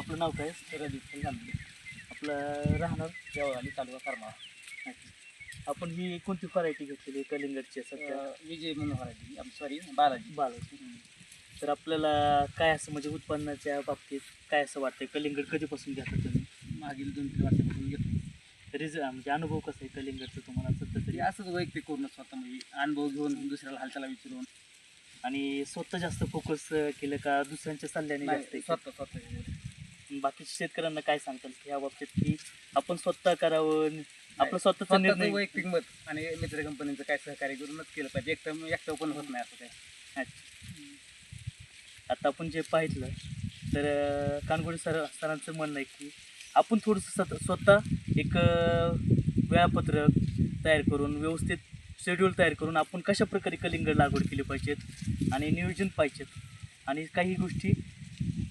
आपलं नाव काय? रजिस्टर झाले आपलं राहणार देवळाली तालुका करमाळा. आपण ही कोणती व्हरायटी घेतलेली? कलिंगडची सध्या विजय मनोहराजी सॉरी बालाजी. बालाजी. तर आपल्याला काय असं म्हणजे उत्पन्नाच्या बाबतीत काय असं वाटतंय? कलिंगड कधीपासून घेता तुम्ही? मागील दोन तीन वर्षापासून घेतो रिझ म्हणजे अनुभव कसा आहे कलिंगडचा तुम्हाला सध्या तरी? तरी असंच वैयक्तिक करून स्वतः म्हणजे अनुभव घेऊन दुसऱ्याला हालचाला विचारून. आणि स्वतः जास्त फोकस केलं का दुसऱ्यांच्या सल्ल्याने? स्वतः स्वतः. बाकीच्या शेतकऱ्यांना काय सांगताल की या बाबतीत की आपण स्वतः करावं आपलं स्वतःचा स्वतःचं निर्णय. वैयक्तिक मत आणि मित्र कंपनीचं काय सहकार्य करूनच केलं पाहिजे. एकटं एकटं पण होत नाही असं काय आता आपण जे पाहितलं तर अं, कानगोडे सर सरांचं म्हणणं आहे की आपण थोडंसं स्वतः स्वतः एक अं, वेळापत्रक तयार करून व्यवस्थित शेड्यूल तयार करून आपण कशा प्रकारे कलिंगड लागवड केली पाहिजेत आणि नियोजन पाहिजेत आणि काही गोष्टी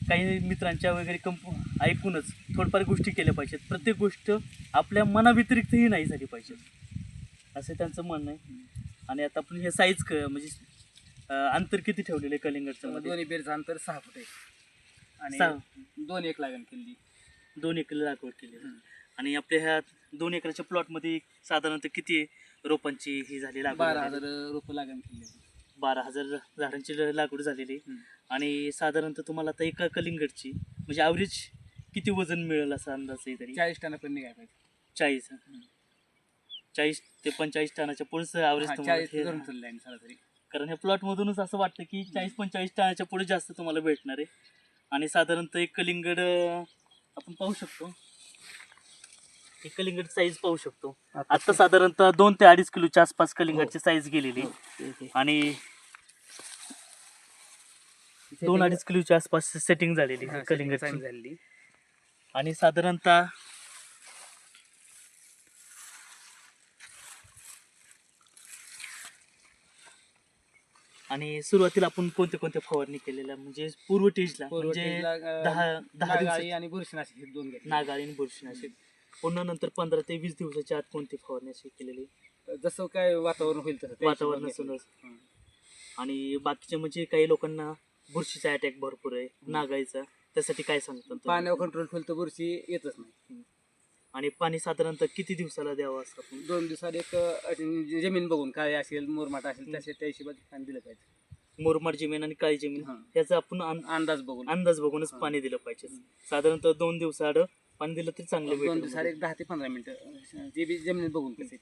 काही मित्रांच्या वगैरे कंप ऐकूनच थोडंफार गोष्टी केल्या पाहिजेत. प्रत्येक गोष्ट आपल्या मनाव्यतिरिक्तही नाही झाली पाहिजे. असं त्यांचं म्हणणं आहे. आणि आता आपण हे साईज क म्हणजे अंतर किती ठेवलेलं आहे कलिंगडचं मध्ये? दोन्ही बेरचं अंतर सहा फूट आहे. सहा. आणि दोन एक लागण केली दोन एकर लागवड केली. आणि आपल्या ह्या दोन एकराच्या प्लॉटमध्ये साधारणतः किती रोपांची ही झाली लागवड बारा? हजार रुपये लागण केली बारा हजार झाडांची ल- लागवड झालेली आहे. हम्म. आणि साधारणतः तुम्हाला आता एका कलिंगडची म्हणजे ॲव्हरेज किती वजन मिळेल असा अंदाज आहे तरी? चाळीस टनापर्यंत निघाय पाहिजे. चाळीस चाळीस ते पंचेचाळीस टनाच्या पुढचं हा, ॲव्हरेज चाळीस धरून चालले आहे सरासरी. कारण ह्या प्लॉटमधूनच असं वाटतं की चाळीस पंचेचाळीस टनाच्या पुढे जास्त तुम्हाला भेटणार आहे. आणि साधारणतः एक कलिंगड अं, आपण पाहू शकतो. एक कलिंगड साईज पाहू शकतो. आता साधारणतः दोन ते अडीच किलोच्या आसपास कलिंगडची साईज गेलेली. आहे. आणि दोन अडीच किलोच्या आसपास सेटिंग झालेली कलिंगडची. झाली आणि साधारणतः आणि सुरुवातीला आपण कोणत्या कोणत्या फवारणी केलेल्या? म्हणजे पूर्व टेजला म्हणजे दहा दहा आणि बुरशीनाशक हे दोन नागाळी आणि बुरशीनाशक. पुन्हा नंतर पंधरा ते वीस दिवसाच्या आत कोणती फवारणी अशी केलेली? जसं काय वातावरण होईल तसं त्या वातावरण हिशोबाने असूनच. आणि बाकीचे म्हणजे काही लोकांना बुरशीचा अटॅक भरपूर आहे नागाळीचा त्यासाठी काय सांगतात? पाण्यावर कंट्रोल ठेवलं तर बुरशी येतच नाही. आणि पाणी साधारणतः किती दिवसाला द्यावं असं आपण? दोन दिवसात एक अ, जमीन बघून काय असेल मुरमाट असेल तसे त्या हिशोबात पाणी दिलं पाहिजे. मुरमाड जमीन आणि काळी जमीन. याचा आपण अंदाज बघून. अंदाज बघूनच. पाणी दिलं पाहिजे. साधारणतः दोन दिवसाआड पाणी दिलं तरी चांगलं दोन भेटेल एक दहा ते पंधरा मिनिटं जे बी जमीन बघून कसे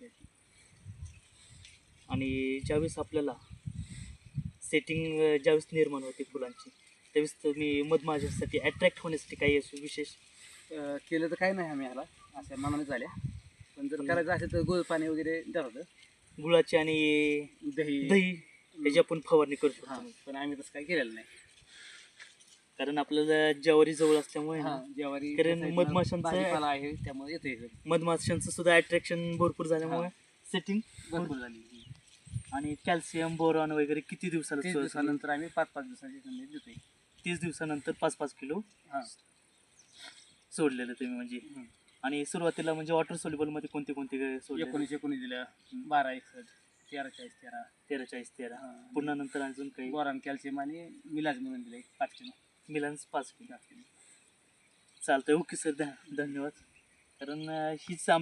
आणि ज्यावेळेस आपल्याला सेटिंग ज्यावेळेस निर्माण होते फुलांची त्यावेळेस तुम्ही मधमाशासाठी अट्रॅक्ट होण्यासाठी काही असं विशेष. अ, केलं तर काय नाही आम्ही ह्याला अशा मनाने झाल्या. पण जर. करायचं असेल तर गोड पाणी वगैरे द्यावं गुळाची आणि दही. दही ह्याची आपण फवारणी करू हा पण आम्ही तसं काय केलेलं नाही. कारण आपल्याला ज्वारी जवळ असल्यामुळे हा ना, ज्वारी कारण त्या side ला मधमाशांचं- भाजीपाला आहे त्यामुळे येते मधमाशांचं सुद्धा अट्रॅक्शन भरपूर झाल्यामुळे सेटिंग भरपूर झाली. आणि कॅल्शियम बोरॉन वगैरे किती दिवसाला तीस दिवसानंतर आम्ही पाच पाच दिवसाची संधी देतोय. तीस दिवसानंतर पाच पाच किलो हा. सोडलेलं तुम्ही म्हणजे. आणि सुरुवातीला म्हणजे वॉटर सोल्युबलमध्ये कोणते कोणते सोडले एकोणीस एकोणीस दिलं बारा एकसष्ट तेरा चाळीस तेरा. तेरा चाळीस तेरा. हा. पुन्हा नंतर अजून काही? बोरान कॅल्शियम आणि मिलाज म्हणून दिलं एक पाच किलो. मिलान्स पाच किलो. पाच चालतंय ओके सर. धन्यवाद. कारण हीच आम